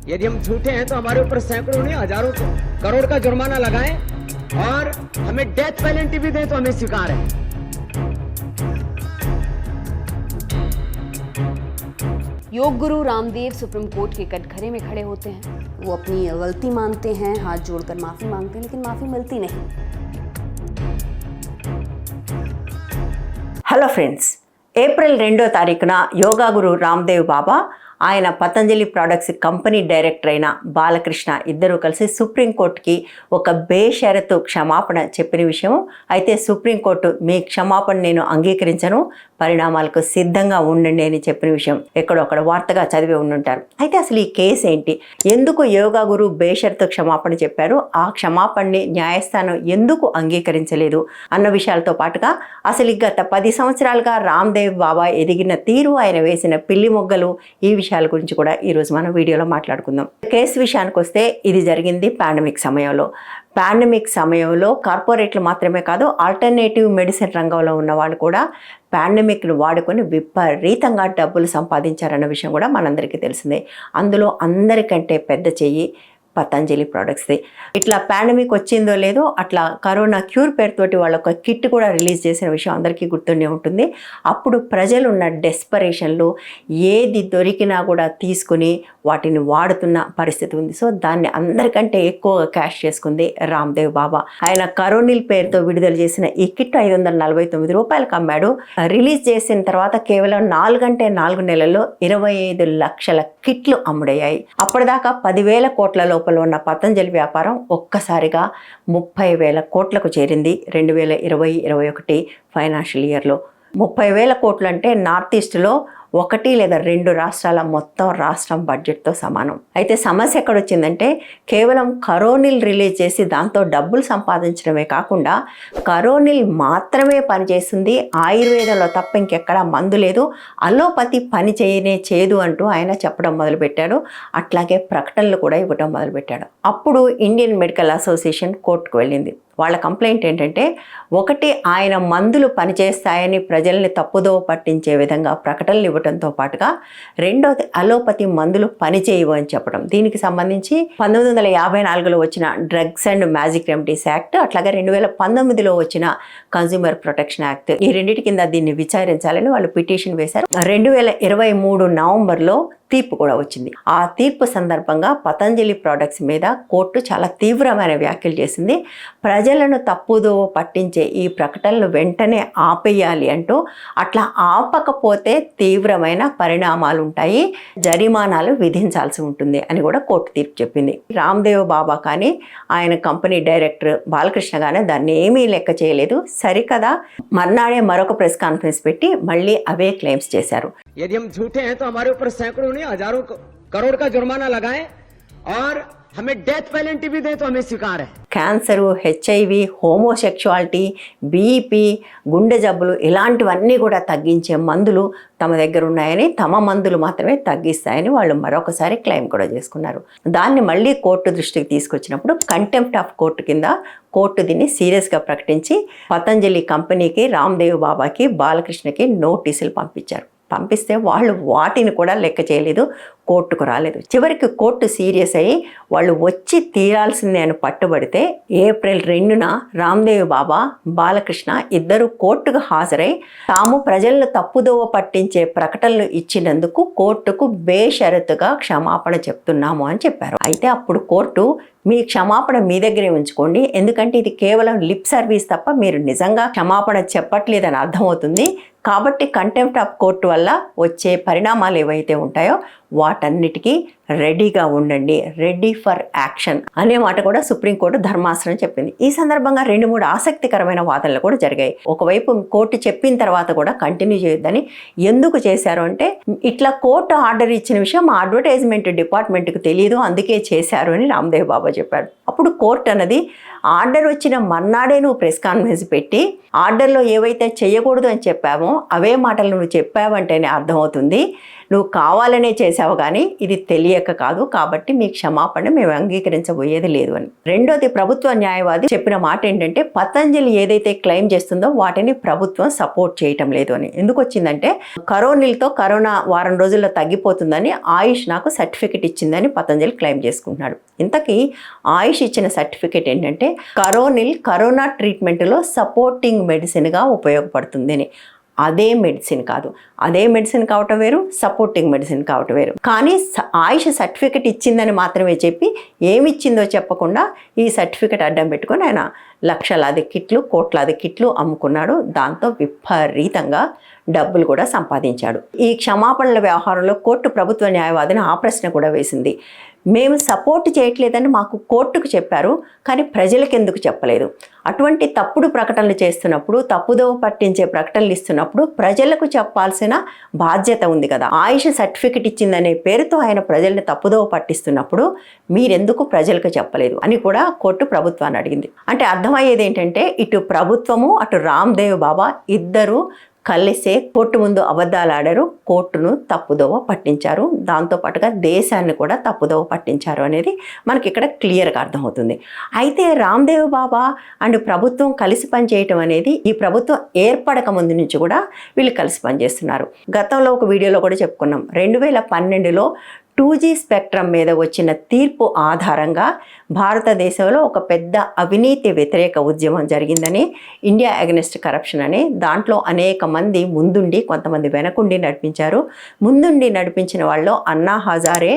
यदि हम झूठे हैं तो हमारे ऊपर सैकड़ों नहीं हजारों करोड़ का जुर्माना लगाएं और हमें डेथ पेनल्टी भी दें तो हमें स्वीकार है योग गुरु रामदेव सुप्रीम कोर्ट के कटघरे में खड़े होते हैं वो अपनी गलती मानते हैं हाथ जोड़कर माफी मांगते हैं लेकिन माफी मिलती नहीं హలో ఫ్రెండ్స్ ఏప్రిల్ రెండో తారీఖున యోగా గురు రామ్దేవ్ బాబా ఆయన పతంజలి ప్రొడక్ట్స్ కంపెనీ డైరెక్టర్ అయిన బాలకృష్ణ ఇద్దరూ కలిసి సుప్రీంకోర్టుకి ఒక బేషరతు క్షమాపణ చెప్పిన విషయం అయితే సుప్రీంకోర్టు మీ క్షమాపణ నేను అంగీకరించను పరిణామాలకు సిద్ధంగా ఉండండి అని చెప్పిన విషయం ఎక్కడొక్కడ వార్తగా చదివి ఉండుంటారు. అయితే అసలు ఈ కేసు ఏంటి? ఎందుకు యోగా గురు బేషరతు క్షమాపణ చెప్పారు? ఆ క్షమాపణని న్యాయస్థానం ఎందుకు అంగీకరించలేదు? అన్న విషయాలతో పాటుగా అసలు గత పది సంవత్సరాలుగా రామ్దేవ్ బాబా ఎదిగిన తీరు ఆయన వేసిన పిల్లి మొగ్గలు ఈ విషయం విషయాల గురించి కూడా ఈరోజు మనం వీడియోలో మాట్లాడుకుందాం. కేసు విషయానికి వస్తే ఇది జరిగింది పాండమిక్ సమయంలో. పాండమిక్ సమయంలో కార్పొరేట్లు మాత్రమే కాదు ఆల్టర్నేటివ్ మెడిసిన్ రంగంలో ఉన్న వాళ్ళు కూడా పాండమిక్ను వాడుకొని విపరీతంగా డబ్బులు సంపాదించారన్న విషయం కూడా మనందరికీ తెలిసిందే. అందులో అందరికంటే పెద్ద చెయ్యి పతంజలి ప్రోడక్ట్స్ది ఇట్లా పాండమిక్ వచ్చిందో లేదో అట్లా కరోనా క్యూర్ పేరుతోటి వాళ్ళ ఒక కిట్ కూడా రిలీజ్ చేసిన విషయం అందరికీ గుర్తుండే ఉంటుంది. అప్పుడు ప్రజలున్న డెస్పరేషన్లో ఏది దొరికినా కూడా తీసుకుని వాటిని వాడుతున్న పరిస్థితి ఉంది. సో దాన్ని అందరికంటే ఎక్కువగా క్యాష్ చేసుకుంది రామ్దేవ్ బాబా. ఆయన కరోనిల్ పేరుతో విడుదల చేసిన ఈ కిట్ ఐదు వందల నలభై తొమ్మిది రూపాయలకు అమ్మాడు రిలీజ్ చేసిన తర్వాత కేవలం నాలుగంటే నాలుగు నెలల్లో ఇరవై ఐదు లక్షల కిట్లు అమ్ముడయ్యాయి. అప్పటిదాకా పదివేల కోట్ల లోపల ఉన్న పతంజలి వ్యాపారం ఒక్కసారిగా ముప్పై వేల కోట్లకు చేరింది. రెండు వేల ఇరవై ఇరవై ఒకటి ఫైనాన్షియల్ ఇయర్లో ముప్పై వేల కోట్లు అంటే నార్త్ ఈస్ట్లో ఒకటి లేదా రెండు రాష్ట్రాల మొత్తం రాష్ట్రం బడ్జెట్తో సమానం. అయితే సమస్య ఎక్కడొచ్చిందంటే కేవలం కరోనిల్ రిలీజ్ చేసి దాంతో డబ్బులు సంపాదించడమే కాకుండా కరోనిల్ మాత్రమే పనిచేస్తుంది ఆయుర్వేదంలో తప్ప ఇంకెక్కడా మందు లేదు అలోపతి పని చేయనే చేయదు అంటూ ఆయన చెప్పడం మొదలుపెట్టాడు. అట్లాగే ప్రకటనలు కూడా ఇవ్వడం మొదలుపెట్టాడు. అప్పుడు ఇండియన్ మెడికల్ అసోసియేషన్ కోర్టుకు వెళ్ళింది. వాళ్ళ కంప్లైంట్ ఏంటంటే ఒకటి ఆయన మందులు పనిచేస్తాయని ప్రజల్ని తప్పుదోవ పట్టించే విధంగా ప్రకటనలు ఇవ్వడంతో పాటుగా రెండోది అలోపతి మందులు పనిచేయవు అని చెప్పడం. దీనికి సంబంధించి పంతొమ్మిది వందల యాభై నాలుగులో వచ్చిన drugs and magic remedies act అట్లాగే రెండు వేల పంతొమ్మిదిలో వచ్చిన కన్జ్యూమర్ ప్రొటెక్షన్ యాక్ట్ ఈ రెండింటి కింద దీన్ని విచారించాలని వాళ్ళు పిటిషన్ వేశారు. రెండు వేల ఇరవై మూడు నవంబర్లో తీర్పు కూడా వచ్చింది. ఆ తీర్పు సందర్భంగా పతంజలి ప్రోడక్ట్స్ మీద కోర్టు చాలా తీవ్రమైన వ్యాఖ్యలు చేసింది. ప్రజలను తప్పుదో పట్టించే ఈ ప్రకటనలు వెంటనే ఆపేయాలి అంటూ అట్లా ఆపకపోతే తీవ్రమైన పరిణామాలు ఉంటాయి జరిమానాలు విధించాల్సి ఉంటుంది అని కూడా కోర్టు తీర్పు చెప్పింది. రామ్దేవ్ బాబా కానీ ఆయన కంపెనీ డైరెక్టర్ బాలకృష్ణ కానీ దాన్ని ఏమీ లెక్క చేయలేదు. సరికదా మర్నాడే మరొక ప్రెస్ కాన్ఫరెన్స్ పెట్టి మళ్ళీ అవే క్లెయిమ్స్ చేశారు. यदि हम झूठे हैं तो हमारे ऊपर सैकड़ों नहीं हजारों करोड़ का जुर्माना लगाएं और हमें डेथ पेनल्टी भी दें तो हमें स्वीकार है క్యాన్సరు హెచ్ఐవి హోమోసెక్షువాలిటీ బీపీ గుండె జబ్బులు ఇలాంటివన్నీ కూడా తగ్గించే మందులు తమ దగ్గర ఉన్నాయని తమ మందులు మాత్రమే తగ్గిస్తాయని వాళ్ళు మరొకసారి క్లెయిమ్ కూడా చేసుకున్నారు దాన్ని మళ్ళీ కోర్టు దృష్టికి తీసుకొచ్చినప్పుడు కంటెంప్ట్ ఆఫ్ కోర్టు కింద కోర్టు దీన్ని సీరియస్గా ప్రకటించి పతంజలి కంపెనీకి రామ్దేవ్ బాబాకి బాలకృష్ణకి నోటీసులు పంపించారు పంపిస్తే వాళ్ళు వాటిని కూడా లెక్క చేయలేదు కోర్టుకు రాలేదు. చివరికి కోర్టు సీరియస్ అయ్యి వాళ్ళు వచ్చి తీరాల్సిందే అని పట్టుబడితే ఏప్రిల్ రెండున రామ్దేవ్ బాబా బాలకృష్ణ ఇద్దరు కోర్టుకు హాజరై తాము ప్రజలను తప్పుదోవ పట్టించే ప్రకటనలు ఇచ్చినందుకు కోర్టుకు బేషరతుగా క్షమాపణ చెప్తున్నాము అని చెప్పారు. అయితే అప్పుడు కోర్టు మీ క్షమాపణ మీ దగ్గరే ఉంచుకోండి. ఎందుకంటే ఇది కేవలం లిప్ సర్వీస్ తప్ప మీరు నిజంగా క్షమాపణ చెప్పట్లేదని అర్థమవుతుంది. కాబట్టి కంటెంప్ట్ ఆఫ్ కోర్టు వల్ల వచ్చే పరిణామాలు ఏవైతే ఉంటాయో వాటన్నిటికీ రెడీగా ఉండండి రెడీ ఫర్ యాక్షన్ అనే మాట కూడా సుప్రీంకోర్టు ధర్మాసనం చెప్పింది. ఈ సందర్భంగా రెండు మూడు ఆసక్తికరమైన వాదనలు కూడా జరిగాయి. ఒకవైపు కోర్టు చెప్పిన తర్వాత కూడా కంటిన్యూ చేయొద్దని ఎందుకు చేశారు అంటే ఇట్లా కోర్టు ఆర్డర్ ఇచ్చిన విషయం మా అడ్వర్టైజ్మెంట్ డిపార్ట్మెంట్కి తెలియదు అందుకే చేశారు అని రామ్దేవ్ బాబా చెప్పాడు అప్పుడు కోర్టు అన్నది ఆర్డర్ వచ్చిన మర్నాడే నువ్వు ప్రెస్ కాన్ఫరెన్స్ పెట్టి ఆర్డర్లో ఏవైతే చేయకూడదు అని చెప్పామో అవే మాటలు నువ్వు చెప్పావంటేనే అర్థమవుతుంది. నువ్వు కావాలనే చేసావు కానీ ఇది తెలియక కాదు కాబట్టి మీ క్షమాపణ మేము అంగీకరించబోయేది లేదు అని. రెండోది ప్రభుత్వ న్యాయవాది చెప్పిన మాట ఏంటంటే పతంజలి ఏదైతే క్లెయిమ్ చేస్తుందో వాటిని ప్రభుత్వం సపోర్ట్ చేయటం లేదు అని. ఎందుకు వచ్చిందంటే కరోనిల్తో కరోనా వారం రోజుల్లో తగ్గిపోతుందని ఆయుష్ నాకు సర్టిఫికెట్ ఇచ్చిందని పతంజలి క్లెయిమ్ చేసుకుంటున్నాడు. ఇంతకీ ఆయుష్ ఇచ్చిన సర్టిఫికెట్ ఏంటంటే కరోనిల్ కరోనా ట్రీట్మెంట్లో సపోర్టింగ్ మెడిసిన్గా ఉపయోగపడుతుంది అని. అదే మెడిసిన్ కాదు. అదే మెడిసిన్ కావటం వేరు సపోర్టింగ్ మెడిసిన్ కావటం వేరు. కానీ స- ఆయుష్ సర్టిఫికెట్ ఇచ్చిందని మాత్రమే చెప్పి ఏమి ఇచ్చిందో చెప్పకుండా ఈ సర్టిఫికెట్ అడ్డం పెట్టుకొని ఆయన లక్షలాది కిట్లు కోట్లాది కిట్లు అమ్ముకున్నాడు. దాంతో విపరీతంగా డబ్బులు కూడా సంపాదించాడు. ఈ క్షమాపణల వ్యవహారంలో కోర్టు ప్రభుత్వ న్యాయవాదిని ఆ ప్రశ్న కూడా వేసింది. మేము సపోర్ట్ చేయట్లేదని మాకు కోర్టుకు చెప్పారు కానీ ప్రజలకు ఎందుకు చెప్పలేదు. అటువంటి తప్పుడు ప్రకటనలు చేస్తున్నప్పుడు తప్పుదోవ పట్టించే ప్రకటనలు ఇస్తున్నప్పుడు ప్రజలకు చెప్పాల్సిన బాధ్యత ఉంది కదా. ఆయుష సర్టిఫికెట్ ఇచ్చిందనే పేరుతో ఆయన ప్రజల్ని తప్పుదోవ పట్టిస్తున్నప్పుడు మీరెందుకు ప్రజలకు చెప్పలేదు అని కూడా కోర్టు ప్రభుత్వాన్ని అడిగింది. అంటే అర్థమయ్యేది ఏంటంటే ఇటు ప్రభుత్వము అటు రామ్దేవ్ బాబా ఇద్దరు కలిసే కోర్టు ముందు అబద్ధాలు ఆడారు కోర్టును తప్పుదోవ పట్టించారు. దాంతోపాటుగా దేశాన్ని కూడా తప్పుదోవ పట్టించారు అనేది మనకి ఇక్కడ క్లియర్గా అర్థమవుతుంది. అయితే రామ్దేవ్ బాబా అండ్ ప్రభుత్వం కలిసి పనిచేయటం అనేది ఈ ప్రభుత్వం ఏర్పడక ముందు నుంచి కూడా వీళ్ళు కలిసి పనిచేస్తున్నారు. గతంలో ఒక వీడియోలో కూడా చెప్పుకున్నాం. రెండు వేల పన్నెండులో టూ జీ స్పెక్ట్రమ్ మీద వచ్చిన తీర్పు ఆధారంగా భారతదేశంలో ఒక పెద్ద అవినీతి వ్యతిరేక ఉద్యమం జరిగిందని ఇండియా అగెనిస్ట్ కరప్షన్ అని దాంట్లో అనేక మంది ముందుండి కొంతమంది వెనకుండి నడిపించారు. ముందుండి నడిపించిన వాళ్ళు అన్నా హజారే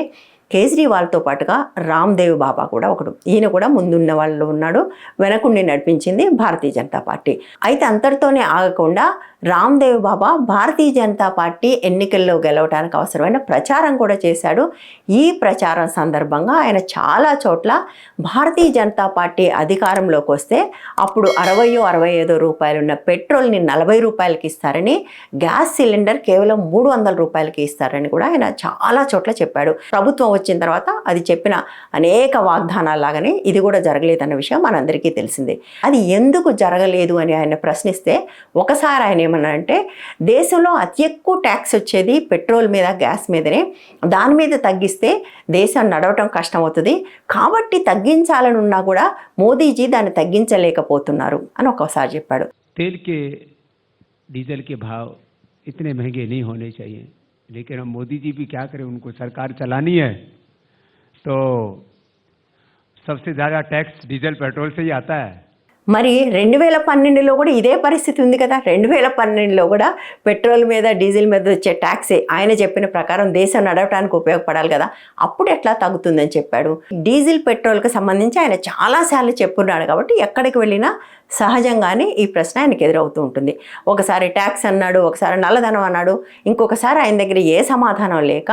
కేజ్రీవాల్తో పాటుగా రామ్దేవ్ బాబా కూడా ఒకడు. ఈయన కూడా ముందున్న వాళ్ళు ఉన్నాడు వెనకుండి నడిపించింది భారతీయ జనతా పార్టీ. అయితే అంతటితోనే ఆగకుండా రామ్దేవ్ బాబా భారతీయ జనతా పార్టీ ఎన్నికల్లో గెలవడానికి అవసరమైన ప్రచారం కూడా చేశాడు. ఈ ప్రచారం సందర్భంగా ఆయన చాలా చోట్ల భారతీయ జనతా పార్టీ అధికారంలోకి వస్తే అప్పుడు అరవయో అరవై ఐదో రూపాయలు ఉన్న పెట్రోల్ని నలభై రూపాయలకి ఇస్తారని గ్యాస్ సిలిండర్ కేవలం మూడు వందల రూపాయలకి ఇస్తారని కూడా ఆయన చాలా చోట్ల చెప్పాడు. ప్రభుత్వం వచ్చిన తర్వాత అది చెప్పిన అనేక వాగ్దానాల లాగానే ఇది కూడా జరగలేదన్న విషయం మనందరికీ తెలిసిందే. అది ఎందుకు జరగలేదు అని ఆయన ప్రశ్నిస్తే ఒకసారి ఆయన ఏమన్నారంటే దేశంలో అతి ఎక్కువ ట్యాక్స్ వచ్చేది పెట్రోల్ మీద గ్యాస్ మీదనే దాని మీద తగ్గిస్తే దేశం నడవటం కష్టమవుతుంది కాబట్టి తగ్గించాలని ఉన్నా కూడా మోదీజీ దాన్ని తగ్గించలేకపోతున్నారు అని ఒకసారి చెప్పాడు तेल के डीजल के भाव इतने महंगे नहीं होने चाहिए लेकिन हम मोदी जी भी क्या करें उनको सरकार चलानी है तो सबसे ज़्यादा टैक्स डीजल पेट्रोल से ही आता है మరి రెండు వేల పన్నెండులో కూడా ఇదే పరిస్థితి ఉంది కదా. రెండు వేల పన్నెండులో కూడా పెట్రోల్ మీద డీజిల్ మీద వచ్చే ట్యాక్సే ఆయన చెప్పిన ప్రకారం దేశం నడవడానికి ఉపయోగపడాలి కదా. అప్పుడు ఎట్లా తగ్గుతుందని చెప్పాడు. డీజిల్ పెట్రోల్కి సంబంధించి ఆయన చాలాసార్లు చెప్పున్నాడు కాబట్టి ఎక్కడికి వెళ్ళినా సహజంగానే ఈ ప్రశ్న ఆయనకి ఎదురవుతూ ఉంటుంది. ఒకసారి ట్యాక్స్ అన్నాడు ఒకసారి నల్లధనం అన్నాడు ఇంకొకసారి ఆయన దగ్గర ఏ సమాధానం లేక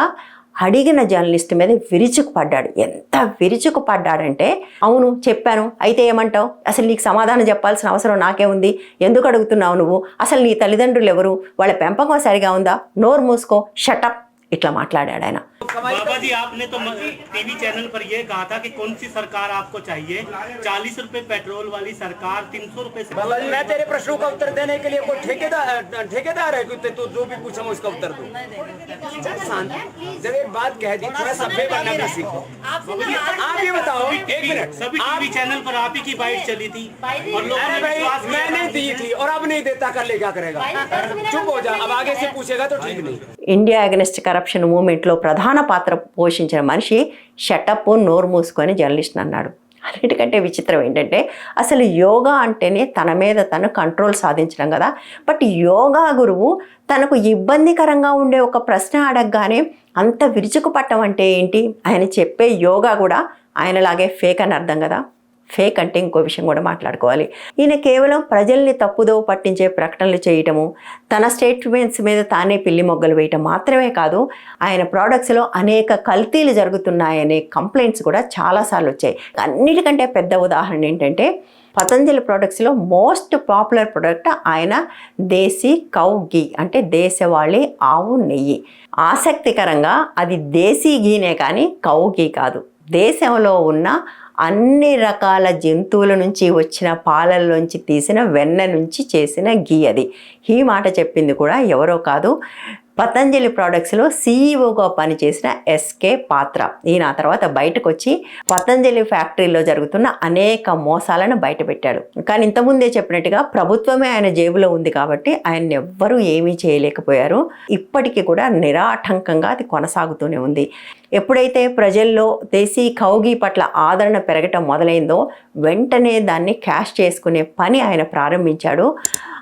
అడిగిన జర్నలిస్ట్ మీద విరుచుకుపడ్డాడు. ఎంత విరుచుకుపడ్డాడంటే అవును చెప్పాను. అయితే ఏమంటావు? అసలు నీకు సమాధానం చెప్పాల్సిన అవసరం నాకే ఉంది. ఎందుకు అడుగుతున్నావు నువ్వు? అసలు నీ తల్లిదండ్రులు ఎవరు వాళ్ళ పెంపకం సరిగా ఉందా? నోరు మూసుకో. షటప్ ఇట్లా మాట్లాడాడు ఆయన बाबा जी आपने तो टीवी चैनल पर ये कहा था कि कौन सी सरकार आपको चाहिए चालीस रुपए पेट्रोल वाली सरकार तीन सौ रुपए से बाबा जी मैं तेरे प्रश्नों का उत्तर देने के लिए कोई ठेकेदार ठेकेदार है कि तू जो भी पूछा मैं उसका उत्तर दूं चल शांत जब एक बात कह दी थोड़ा सभ्य बनना भी सीखो आप ये बताओ एक मिनट सभी आप टीवी चैनल पर आप ही की बाइट चली थी और लोगों अरे ने भाई विश्वास किया मैंने था। दी थी और अब नहीं देता कर ले क्या करेगा चुप हो जा अब आगे से पूछेगा तो ठीक नहीं ఇండియా అగెనిస్ట్ కరప్షన్ మూమెంట్లో ప్రధాన పాత్ర పోషించిన మనిషి షటప్ నోరు మూసుకొని జర్నలిస్ట్ అన్నాడు. అన్నిటికంటే విచిత్రం ఏంటంటే అసలు యోగా అంటేనే తన మీద తను కంట్రోల్ సాధించడం కదా. బట్ యోగా గురువు తనకు ఇబ్బందికరంగా ఉండే ఒక ప్రశ్న అడగగానే అంత విరుచుకుపట్టం అంటే ఏంటి? ఆయన చెప్పే యోగా కూడా ఆయనలాగే ఫేక్ అని అర్థం కదా. ఫేక్ అంటే ఇంకో విషయం కూడా మాట్లాడుకోవాలి. ఈయన కేవలం ప్రజల్ని తప్పుదోవ పట్టించే ప్రకటనలు చేయటము తన స్టేట్మెంట్స్ మీద తానే పిల్లి మొగ్గలు వేయటం మాత్రమే కాదు ఆయన ప్రోడక్ట్స్లో అనేక కల్తీలు జరుగుతున్నాయనే కంప్లైంట్స్ కూడా చాలాసార్లు వచ్చాయి. అన్నిటికంటే పెద్ద ఉదాహరణ ఏంటంటే పతంజలి ప్రోడక్ట్స్లో మోస్ట్ పాపులర్ ప్రోడక్ట్ ఆయన దేశీ కౌ గీ అంటే దేశవాళీ ఆవు నెయ్యి. ఆసక్తికరంగా అది దేశీ గీనే కానీ కౌ గీ కాదు. దేశంలో ఉన్న అన్ని రకాల జంతువుల నుంచి వచ్చిన పాలల్లోంచి తీసిన వెన్న నుంచి చేసిన గీ అది. ఈ మాట చెప్పింది కూడా ఎవరో కాదు పతంజలి ప్రోడక్ట్స్లో సీఈఓగా పనిచేసిన ఎస్కే పాత్ర. ఈయన ఆ తర్వాత బయటకు వచ్చి పతంజలి ఫ్యాక్టరీలో జరుగుతున్న అనేక మోసాలను బయటపెట్టాడు కానీ ఇంతకుముందే చెప్పినట్టుగా ప్రభుత్వమే ఆయన జేబులో ఉంది కాబట్టి ఆయన ఎవ్వరూ ఏమీ చేయలేకపోయారు. ఇప్పటికీ కూడా నిరాటంకంగా అది కొనసాగుతూనే ఉంది. ఎప్పుడైతే ప్రజల్లో దేశీ కౌగి పట్ల ఆదరణ పెరగటం మొదలైందో వెంటనే దాన్ని క్యాష్ చేసుకునే పని ఆయన ప్రారంభించాడు.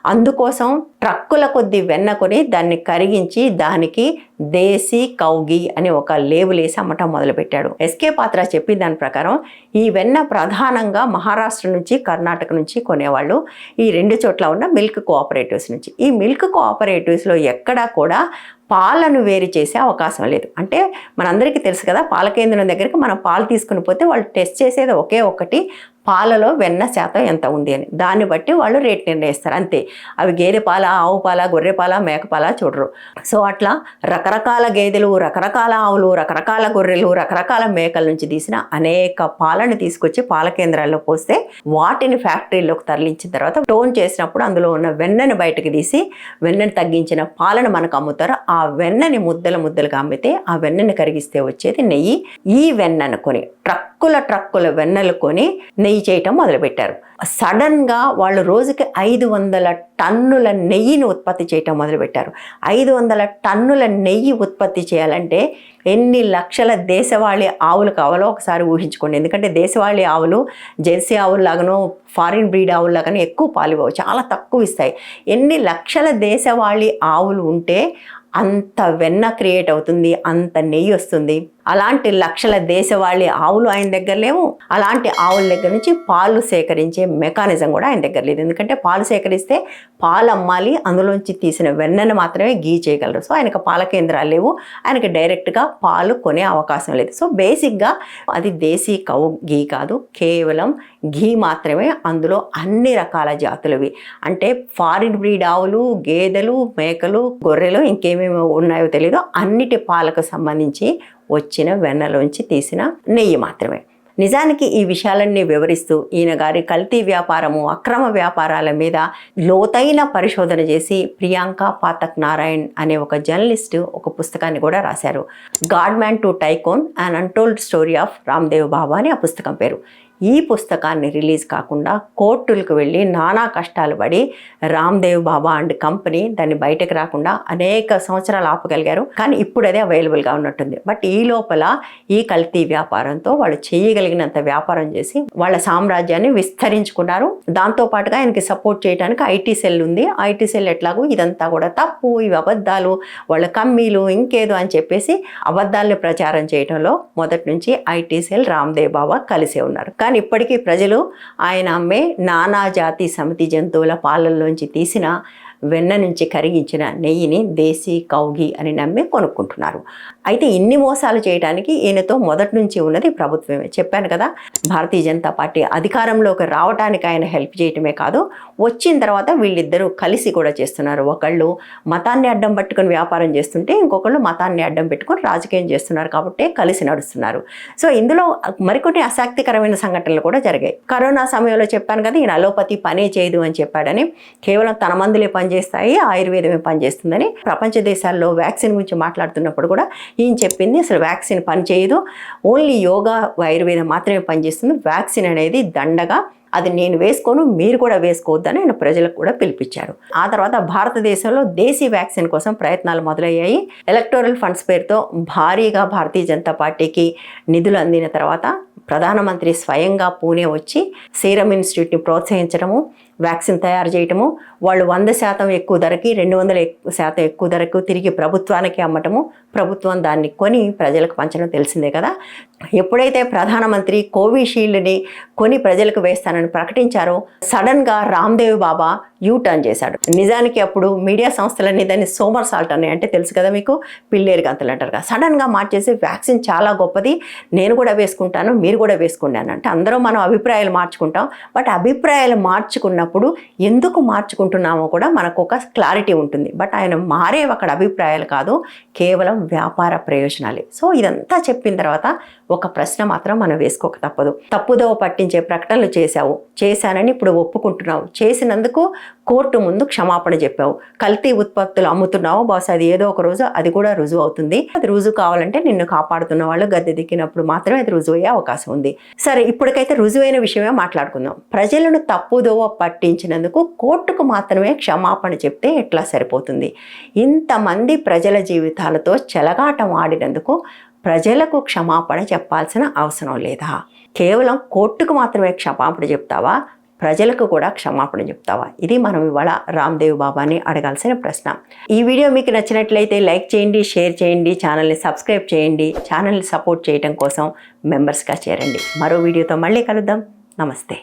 అందుకోసం ట్రక్కుల కొద్ది వెన్న కొని దాన్ని కరిగించి దానికి దేశీ కౌగి అని ఒక లేబుల్ వేసి అమ్మటం మొదలుపెట్టాడు. ఎస్కే పాత్ర చెప్పిన దాని ప్రకారం ఈ వెన్న ప్రధానంగా మహారాష్ట్ర నుంచి కర్ణాటక నుంచి కొనేవాళ్ళు. ఈ రెండు చోట్ల ఉన్న మిల్క్ కోఆపరేటివ్స్ నుంచి. ఈ మిల్క్ కోఆపరేటివ్స్లో ఎక్కడా కూడా పాలను వేరు చేసే అవకాశం లేదు. అంటే మనందరికీ తెలుసు కదా పాల కేంద్రం దగ్గరికి మనం పాలు తీసుకుని పోతే వాళ్ళు టెస్ట్ చేసేది ఒకే ఒకటి. పాలలో వెన్న శాతం ఎంత ఉంది అని. దాన్ని బట్టి వాళ్ళు రేట్ నిర్ణయిస్తారు. అంతే. అవి గేదె పాల ఆవు పాల గొర్రె పాల మేక పాల చూడరు. సో అట్లా రకరకాల గేదెలు రకరకాల ఆవులు రకరకాల గొర్రెలు రకరకాల మేకల నుంచి తీసిన అనేక పాలను తీసుకొచ్చి పాల కేంద్రాల్లో పోస్తే వాటిని ఫ్యాక్టరీలోకి తరలించిన తర్వాత టోన్ చేసినప్పుడు అందులో ఉన్న వెన్నని బయటకు తీసి వెన్నని తగ్గించిన పాలను మనకు అమ్ముతారు. ఆ వెన్నని ముద్దల ముద్దలుగా అమ్మితే ఆ వెన్నని కరిగిస్తే వచ్చేది నెయ్యి. ఈ వెన్నను కొని ట్రక్కుల ట్రక్కుల వెన్నలు కొని నెయ్యి చేయటం మొదలుపెట్టారు. సడన్గా వాళ్ళు రోజుకి ఐదు వందల టన్నుల నెయ్యిని ఉత్పత్తి చేయటం మొదలుపెట్టారు. ఐదు వందల టన్నుల నెయ్యి ఉత్పత్తి చేయాలంటే ఎన్ని లక్షల దేశవాళీ ఆవులు కావాలో ఒకసారి ఊహించుకోండి. ఎందుకంటే దేశవాళీ ఆవులు జెర్సీ ఆవుల్లాగానో ఫారిన్ బ్రీడ్ ఆవుల్లాగానో ఎక్కువ పాలు ఇవ్వవు. చాలా తక్కువ ఇస్తాయి. ఎన్ని లక్షల దేశవాళీ ఆవులు ఉంటే అంత వెన్న క్రియేట్ అవుతుంది అంత నెయ్యి వస్తుంది. అలాంటి లక్షల దేశవాళీ ఆవులు ఆయన దగ్గర లేవు అలాంటి ఆవుల దగ్గర నుంచి పాలు సేకరించే మెకానిజం కూడా ఆయన దగ్గర లేదు. ఎందుకంటే పాలు సేకరిస్తే పాలు అమ్మాలి అందులోంచి తీసిన వెన్నను మాత్రమే గీ చేయగలరు. సో ఆయనకు పాల కేంద్రాలు లేవు. ఆయనకి డైరెక్ట్గా పాలు కొనే అవకాశం లేదు. సో బేసిక్గా అది దేశీ కౌ గీ కాదు. కేవలం ఘీ మాత్రమే అందులో అన్ని రకాల జాతులవి. అంటే ఫారిన్ బ్రీడ్ ఆవులు గేదెలు మేకలు గొర్రెలు ఇంకేమేమి ఉన్నాయో తెలియదు అన్నిటి పాలకు సంబంధించి వచ్చిన వెన్నలోంచి తీసిన నెయ్యి మాత్రమే. నిజానికి ఈ విషయాలన్నీ వివరిస్తూ ఈయన గారి కల్తీ వ్యాపారము అక్రమ వ్యాపారాల మీద లోతైన పరిశోధన చేసి ప్రియాంక పాతక్ నారాయణ్ అనే ఒక జర్నలిస్ట్ ఒక పుస్తకాన్ని కూడా రాశారు. God man to tycoon and untold story of Ramdev Baba అని ఆ పుస్తకం పేరు. ఈ పుస్తకాన్ని రిలీజ్ కాకుండా కోర్టులకు వెళ్ళి నానా కష్టాలు పడి రామ్దేవ్ బాబా అండ్ కంపెనీ దాన్ని బయటకు రాకుండా అనేక సంవత్సరాలు ఆపగలిగారు. కానీ ఇప్పుడు అదే అవైలబుల్గా ఉన్నట్టుంది. బట్ ఈ లోపల ఈ కల్తీ వ్యాపారంతో వాళ్ళు చేయగలిగినంత వ్యాపారం చేసి వాళ్ళ సామ్రాజ్యాన్ని విస్తరించుకున్నారు. దాంతో పాటుగా ఆయనకి సపోర్ట్ చేయడానికి ఐటీ సెల్ ఉంది. ఐటీ సెల్ ఎట్లాగో ఇదంతా కూడా తప్పు ఇవి అబద్ధాలు వాళ్ళ కమ్మీలు ఇంకేదో అని చెప్పేసి అబద్ధాలను ప్రచారం చేయడంలో మొదటి నుంచి ఐటీ సెల్ రామ్దేవ్ బాబా కలిసే ఉన్నారు. కానీ ఇప్పటికీ ప్రజలు ఆయన అమ్మే నానా జాతి సమితి జంతువుల పాలల్లోంచి తీసిన వెన్న నుంచి కరిగించిన నెయ్యిని దేశీ కౌగి అని నమ్మి కొనుక్కుంటున్నారు. అయితే ఇన్ని మోసాలు చేయడానికి ఈయనతో మొదటి నుంచి ఉన్నది ప్రభుత్వమే. చెప్పాను కదా భారతీయ జనతా పార్టీ అధికారంలోకి రావడానికి ఆయన హెల్ప్ చేయటమే కాదు వచ్చిన తర్వాత వీళ్ళిద్దరూ కలిసి కూడా చేస్తున్నారు. ఒకళ్ళు మతాన్ని అడ్డం పట్టుకొని వ్యాపారం చేస్తుంటే ఇంకొకళ్ళు మతాన్ని అడ్డం పెట్టుకొని రాజకీయం చేస్తున్నారు కాబట్టి కలిసి నడుస్తున్నారు. సో ఇందులో మరికొన్ని ఆసక్తికరమైన సంఘటనలు కూడా జరిగాయి. కరోనా సమయంలో చెప్పాను కదా ఈయన అలోపతి పనే చేయదు అని చెప్పాడని కేవలం తన మందులే పని పనిచేస్తాయి ఆయుర్వేదమే పనిచేస్తుందని ప్రపంచ దేశాల్లో వ్యాక్సిన్ గురించి మాట్లాడుతున్నప్పుడు కూడా ఈయన చెప్పింది అసలు వ్యాక్సిన్ పనిచేయదు ఓన్లీ యోగా ఆయుర్వేదం మాత్రమే పనిచేస్తుంది వ్యాక్సిన్ అనేది దండగా అది నేను వేసుకోను మీరు కూడా వేసుకోవద్దని ఆయన ప్రజలకు కూడా పిలిపించారు. ఆ తర్వాత భారతదేశంలో దేశీ వ్యాక్సిన్ కోసం ప్రయత్నాలు మొదలయ్యాయి. ఎలక్టోరల్ ఫండ్స్ పేరుతో భారీగా భారతీయ జనతా పార్టీకి నిధులు అందిన తర్వాత ప్రధానమంత్రి స్వయంగా పూణే వచ్చి సీరం ఇన్స్టిట్యూట్ని ప్రోత్సహించడము వ్యాక్సిన్ తయారు చేయటము వాళ్ళు వంద శాతం ఎక్కువ ధరకి రెండు వందల శాతం ఎక్కువ ధరకు తిరిగి ప్రభుత్వానికి అమ్మటము ప్రభుత్వం దాన్ని కొని ప్రజలకు పంచడం తెలిసిందే కదా. ఎప్పుడైతే ప్రధానమంత్రి కోవిషీల్డ్ని కొని ప్రజలకు వేస్తానని ప్రకటించారో సడన్గా రామ్దేవ్ బాబా యూ టర్న్ చేశాడు. నిజానికి అప్పుడు మీడియా సంస్థలన్నీ దాన్ని సోమర్ సాల్ట్ అని అంటే తెలుసు కదా మీకు? పిల్లేరు గంతలు అంటారు కదా. సడన్గా మార్చేసి వ్యాక్సిన్ చాలా గొప్పది. నేను కూడా వేసుకుంటాను మీరు కూడా వేసుకుంటాను అంటే అందరూ మనం అభిప్రాయాలు మార్చుకుంటాం. బట్ అభిప్రాయాలు మార్చుకున్నప్పుడు ఎందుకు మార్చుకుంటున్నామో కూడా మనకు ఒక క్లారిటీ ఉంటుంది. బట్ ఆయన మారే అక్కడ అభిప్రాయాలు కాదు కేవలం వ్యాపార ప్రయోజనాలే. సో ఇదంతా చెప్పిన తర్వాత ఒక ప్రశ్న మాత్రం మనం వేసుకోక తప్పదు. తప్పుదోవ పట్టించే ప్రకటనలు చేశావు. చేశానని ఇప్పుడు ఒప్పుకుంటున్నావు. చేసినందుకు కోర్టు ముందు క్షమాపణ చెప్పావు. కల్తీ ఉత్పత్తులు అమ్ముతున్నావు. బహుశా అది ఏదో ఒక రోజు అది కూడా రుజువు అవుతుంది. అది రుజువు కావాలంటే నిన్ను కాపాడుతున్న వాళ్ళు గద్దె దిక్కినప్పుడు మాత్రమే అది రుజువు అయ్యే అవకాశం ఉంది. సరే ఇప్పటికైతే రుజువైన విషయమే మాట్లాడుకుందాం. ప్రజలను తప్పుదోవ పట్టించినందుకు కోర్టుకు మాత్రమే క్షమాపణ చెప్తే ఎట్లా సరిపోతుంది? ఇంతమంది ప్రజల జీవితాలతో చెలగాటం ఆడినందుకు ప్రజలకు క్షమాపణ చెప్పాల్సిన అవసరం లేదా? కేవలం కోర్టుకు మాత్రమే క్షమాపణ చెప్తావా? ప్రజలకు కూడా క్షమాపణ చెప్తావా? ఇది మనం ఇవాళ రామ్దేవ్ బాబాని అడగాల్సిన ప్రశ్న. ఈ వీడియో మీకు నచ్చినట్లయితే లైక్ చేయండి షేర్ చేయండి ఛానల్ని సబ్స్క్రైబ్ చేయండి ఛానల్ని సపోర్ట్ చేయడం కోసం మెంబర్స్గా చేరండి. మరో వీడియోతో మళ్ళీ కలుద్దాం. నమస్తే.